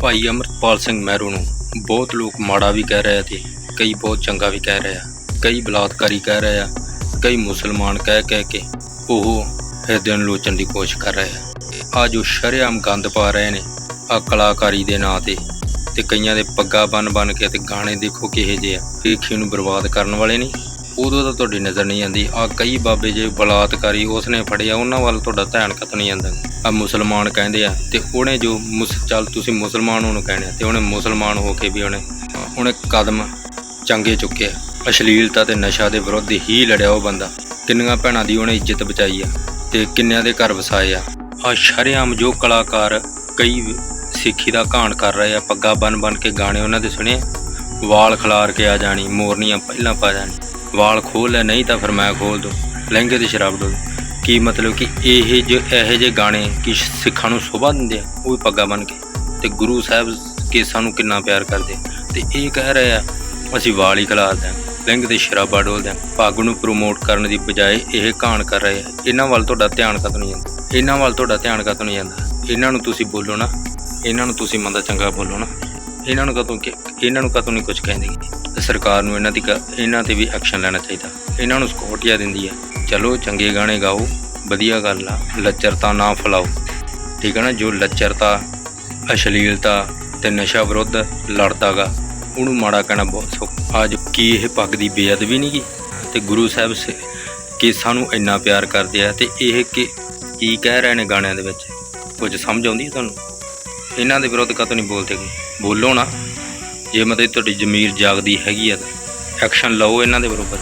ਭਾਈ ਅਮਰਪਾਲ ਸਿੰਘ ਮਹਿਰੂ ਨੂੰ ਬਹੁਤ ਲੋਕ ਮਾੜਾ ਵੀ ਕਹਿ ਰਹੇ ਆ ਤੇ ਕਈ ਬਹੁਤ ਚੰਗਾ ਵੀ ਕਹਿ ਰਹੇ ਆ, ਕਈ ਬਲਾਤਕਾਰੀ ਕਹਿ ਰਹੇ ਆ, ਕਈ ਮੁਸਲਮਾਨ ਕਹਿ ਕਹਿ ਕੇ ਉਹ ਹਿਰਦੇ ਨੂੰ ਲੋਚਣ ਦੀ ਕੋਸ਼ਿਸ਼ ਕਰ ਰਹੇ ਆ। ਆ ਜੋ ਸ਼ਰੇਆਮ ਗੰਦ ਪਾ ਰਹੇ ਨੇ, ਆ ਕਲਾਕਾਰੀ ਦੇ ਨਾਂ ਤੇ ਤੇ ਕਈਆਂ ਦੇ ਪੱਗਾ ਬਨ ਬਨ ਕੇ ਤੇ ਗਾਣੇ ਦੇਖੋ ਕਿਹੇ ਜਿਹੇ ਆ ਵੇਖੀ ਨੂੰ ਬਰਬਾਦ ਕਰਨ ਵਾਲੇ ਨਹੀਂ ਉਦੋਂ ਤਾਂ ਤੁਹਾਡੀ ਨਜ਼ਰ ਨਹੀਂ ਆਉਂਦੀ। ਆ ਕਈ ਬਾਬੇ ਜੇ ਬਲਾਤਕਾਰੀ ਉਸਨੇ ਫੜਿਆ, ਉਹਨਾਂ ਵੱਲ ਤੁਹਾਡਾ ਧਿਆਨ ਕਤ ਨਹੀਂ ਜਾਂਦਾ ਆ ਮੁਸਲਮਾਨ ਕਹਿੰਦੇ ਆ, ਤੇ ਉਹਨੇ ਜੋ ਮੁਸ, ਚੱਲ ਤੁਸੀਂ ਮੁਸਲਮਾਨ ਉਹਨੂੰ ਕਹਿੰਦੇ ਆ, ਤੇ ਉਹਨੇ ਮੁਸਲਮਾਨ ਹੋ ਕੇ ਵੀ ਉਹਨੇ ਉਹਨੇ ਕਦਮ ਚੰਗੇ ਚੁੱਕੇ ਅਸ਼ਲੀਲਤਾ ਤੇ ਨਸ਼ਾ ਦੇ ਵਿਰੁੱਧ ਹੀ ਲੜਿਆ ਉਹ ਬੰਦਾ। ਕਿੰਨੀਆਂ ਭੈਣਾਂ ਦੀ ਉਹਨੇ ਇੱਜ਼ਤ ਬਚਾਈ ਆ, ਤੇ ਕਿੰਨਿਆਂ ਦੇ ਘਰ ਵਸਾਏ ਆ। ਆ ਸ਼ਰੇਆਮ ਜੋ ਕਲਾਕਾਰ ਕਈ ਸਿੱਖੀ ਦਾ ਘਾਣ ਕਰ ਰਹੇ ਆ, ਪੱਗਾ ਬਨ ਬਨ ਕੇ ਗਾਣੇ ਉਹਨਾਂ ਦੇ ਸੁਣੇ ਵਾਲ ਖਿਲਾਰ ਕੇ ਆ ਜਾਣੀ, ਮੋਰਨੀਆਂ ਪਹਿਲਾਂ ਪਾ ਜਾਣੀ। ਵਾਲ ਖੋਲ ਲੈ, ਨਹੀਂ ਤਾਂ ਫਿਰ ਮੈਂ ਖੋਲ ਦੂੰ, ਲਹਿੰਗੇ ਤੇ ਸ਼ਰਾਬ ਡੋਲ ਕੀ ਮਤਲਬ ਕਿ ਇਹ ਜੋ, ਇਹੋ ਜਿਹੇ ਗਾਣੇ ਕਿ ਸਿੱਖਾਂ ਨੂੰ ਸ਼ੋਭਾ ਦਿੰਦੇ ਆ, ਉਹ ਵੀ ਪੱਗਾ ਬਣ ਕੇ। ਤੇ ਗੁਰੂ ਸਾਹਿਬ ਕੇ ਸਾਨੂੰ ਕਿੰਨਾ ਪਿਆਰ ਕਰਦੇ ਆ। ਤੇ ਇਹ ਕਹਿ ਰਹੇ ਆ, ਅਸੀਂ ਵਾਲ ਹੀ ਖਲਾਰਦੇ ਹਾਂ ਲਿੰਗ ਤੇ ਸ਼ਰਾਬਾ ਡੋਲਦੇ ਹਾਂ ਪੱਗ ਨੂੰ ਪ੍ਰਮੋਟ ਕਰਨ ਦੀ ਬਜਾਏ ਇਹ ਘਾਣ ਕਰ ਰਹੇ ਆ। ਇਹਨਾਂ ਵੱਲ ਤੁਹਾਡਾ ਧਿਆਨ ਕਦ ਨਹੀਂ ਜਾਂਦਾ? ਇਹਨਾਂ ਵੱਲ ਤੁਹਾਡਾ ਧਿਆਨ ਕਦ ਨਹੀਂ ਜਾਂਦਾ? ਇਹਨਾਂ ਨੂੰ ਤੁਸੀਂ ਬੋਲੋ ਨਾ। ਇਹਨਾਂ ਨੂੰ ਤੁਸੀਂ ਮੰਦਾ ਚੰਗਾ ਬੋਲੋ ਨਾ। ਇਹਨਾਂ ਨੂੰ ਕਦੋਂ ਕਿ ਇਹਨਾਂ ਨੂੰ ਕਦੋਂ ਨਹੀਂ ਕੁਝ ਕਹਿੰਦੀ। ਤੇ ਸਰਕਾਰ ਨੂੰ ਇਹਨਾਂ ਦੀ ਕ- ਇਹਨਾਂ ਤੇ ਵੀ ਐਕਸ਼ਨ ਲੈਣਾ ਚਾਹੀਦਾ। ਇਹਨਾਂ ਨੂੰ ਸਕਿਉਰਟੀਆ ਦਿੰਦੀ ਹੈ ਚਲੋ, ਚੰਗੇ ਗਾਣੇ ਗਾਓ, ਵਧੀਆ ਗੱਲ ਆ। ਲੱਚਰਤਾ ਨਾ ਫੈਲਾਓ। ਠੀਕ ਹੈ ਨਾ? ਜੋ ਲੱਚਰਤਾ, ਅਸ਼ਲੀਲਤਾ ਤੇ ਨਸ਼ਾ ਵਿਰੁੱਧ ਲੜਦਾਗਾ, ਉਹਨੂੰ ਮਾੜਾ ਕਹਿਣਾ ਬਹੁਤ ਸੌਖਾ। ਅੱਜ ਕੀ ਇਹ ਪੱਗ ਦੀ ਬੇਅਦਬੀ ਨਹੀਂ ਗੀ ਤੇ ਗੁਰੂ ਸਾਹਿਬ ਸ- ਕਿ ਸਾਨੂੰ ਇੰਨਾ ਪਿਆਰ ਕਰਦੇ ਆ ਤੇ ਇਹ ਕਿ ਕੀ ਕਹਿ ਰਹੇ ਨੇ ਗਾਣਿਆਂ ਦੇ ਵਿੱਚ? ਕੁਝ ਸਮਝ ਆਉਂਦੀ ਹੈ ਤੁਹਾਨੂੰ? ਇਹਨਾਂ ਦੇ ਵਿਰੁੱਧ ਕਦੋਂ ਨਹੀਂ ਬੋਲਦੇ ਗੇ? ਬੋਲੋ ਨਾ ਜੇ ਮਤਲਬ ਤੁਹਾਡੀ ਜ਼ਮੀਰ ਜਾਗਦੀ ਹੈਗੀ ਆ ਤਾਂ ਐਕਸ਼ਨ ਲਓ ਇਹਨਾਂ ਦੇ ਬਰੋਬਰ